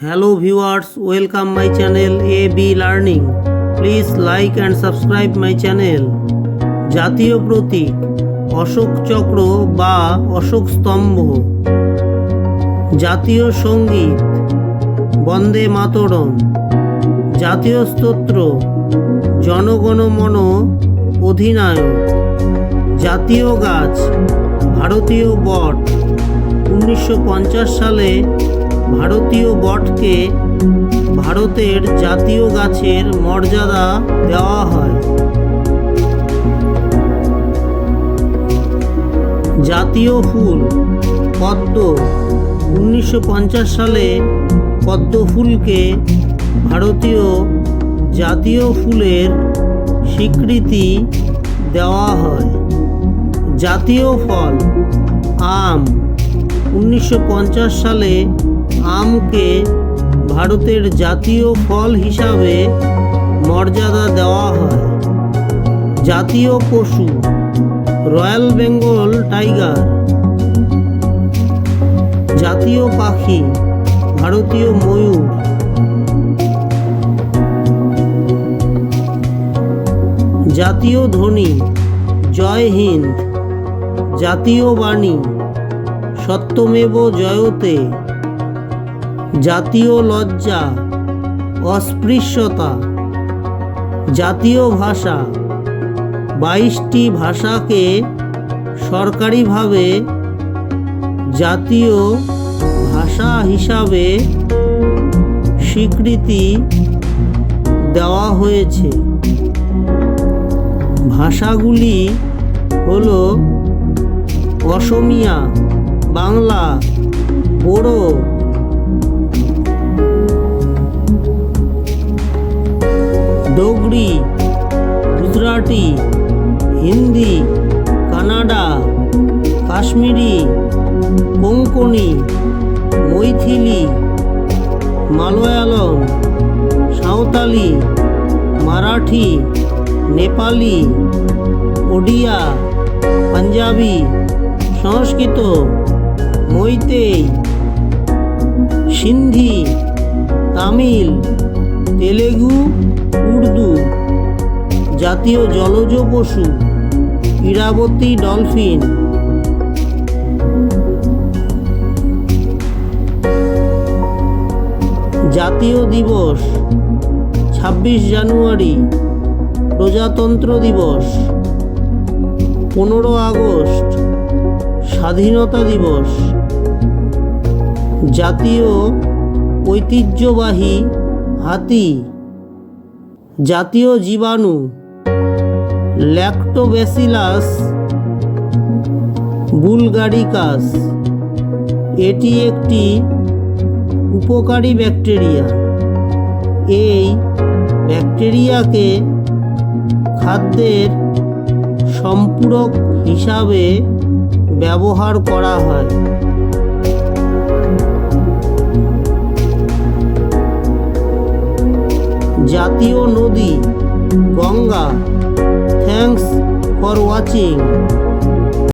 Hello viewers, welcome my channel AB Learning. Please like and subscribe my channel. জাতীয় প্রতীক অশোক চক্র বা অশোক স্তম্ভ জাতীয় সংগীত বন্দে মাতরম জাতীয় স্তোত্র জনগণমন অধিনায়ক জাতীয় গাছ ভারতীয় বট উনিশশো পঞ্চাশ সালে ভারতীয় বটকে ভারতের জাতীয় গাছের মর্যাদা দেওয়া হয়। জাতীয় ফুল, পদ্ম, উনিশশো পঞ্চাশ সালে পদ্ম ফুলকে ভারতীয় জাতীয় ফুলের স্বীকৃতি দেওয়া হয়। জাতীয় ফল, আম, উনিশশো পঞ্চাশ সালে আমকে ভারতের জাতীয় ফল হিসাবে মর্যাদা দেওয়া হয়। জাতীয় পশু, রয়্যাল বেঙ্গল টাইগার। জাতীয় পাখি, ভারতীয় ময়ূর। জাতীয় ধ্বনি জয় হিন্দ। জাতীয় বাণী, সত্যমেব জয়তে। জাতীয় লজ্জা, অস্পৃশ্যতা। জাতীয় ভাষা, বাইশটি ভাষাকে সরকারিভাবে জাতীয় ভাষা হিসাবে স্বীকৃতি দেওয়া হয়েছে। ভাষাগুলি হল অসমিয়া, বাংলা, বড়ো ডোগরি গুজরাটি হিন্দি কানাডা কাশ্মীরি কোঙ্কনি মৈথিলি মালয়ালম সাঁওতালি মারাঠি নেপালি ওডিয়া পাঞ্জাবি সংস্কৃত মৈতেই সিন্ধি তামিল তেলেগু উর্দু, জাতীয় জলজ পশু, ইরাবতী ডলফিন। জাতীয় দিবস, ছাব্বিশ জানুয়ারি, প্রজাতন্ত্র দিবস। পনেরো আগস্ট, স্বাধীনতা দিবস। জাতীয় ঐতিহ্যবাহী হাতি। জাতীয় জীবাণু ল্যাক্টোব্যাসিলাস বুলগারিকাস এটি একটি উপকারী ব্যাকটেরিয়া। এই ব্যাকটেরিয়াকে খাদ্যের সম্পূরক হিসাবে ব্যবহার করা হয়। জাতীয় নদী। Ganga thanks for watching